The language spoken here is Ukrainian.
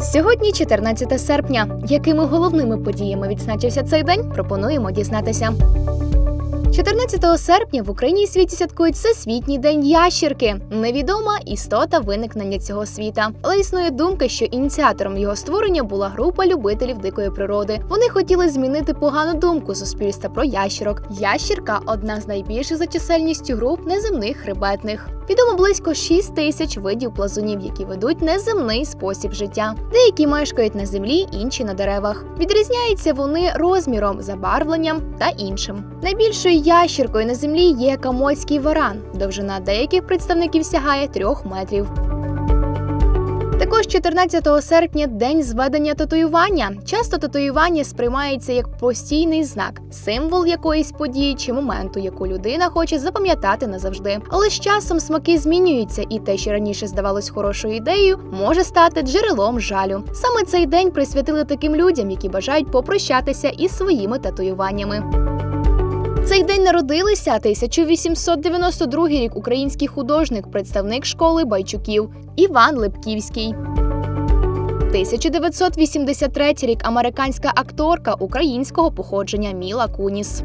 Сьогодні 14 серпня. Якими головними подіями відзначився цей день? Пропонуємо дізнатися. 14 серпня в Україні світі святкують Всесвітній день ящірки. Невідома істота виникнення цього світа. Але існує думка, що ініціатором його створення була група любителів дикої природи. Вони хотіли змінити погану думку суспільства про ящірок. Ящірка одна з найбільших за чисельністю груп неземних хребетних. Відомо близько 6 тисяч видів плазунів, які ведуть неземний спосіб життя. Деякі мешкають на землі, інші на деревах. Відрізняються вони розміром, забарвленням та іншим. Найбільшою ящіркою на землі є камоцький варан. Довжина деяких представників сягає 3 метрів. Також 14 серпня день зведення татуювання. Часто татуювання сприймається як постійний знак, символ якоїсь події чи моменту, яку людина хоче запам'ятати назавжди. Але з часом смаки змінюються, і те, що раніше здавалось хорошою ідеєю, може стати джерелом жалю. Саме цей день присвятили таким людям, які бажають попрощатися із своїми татуюваннями. Цей день народилися 1892 рік український художник, представник школи Байчуків Іван Липківський. 1983 рік американська акторка українського походження Міла Куніс.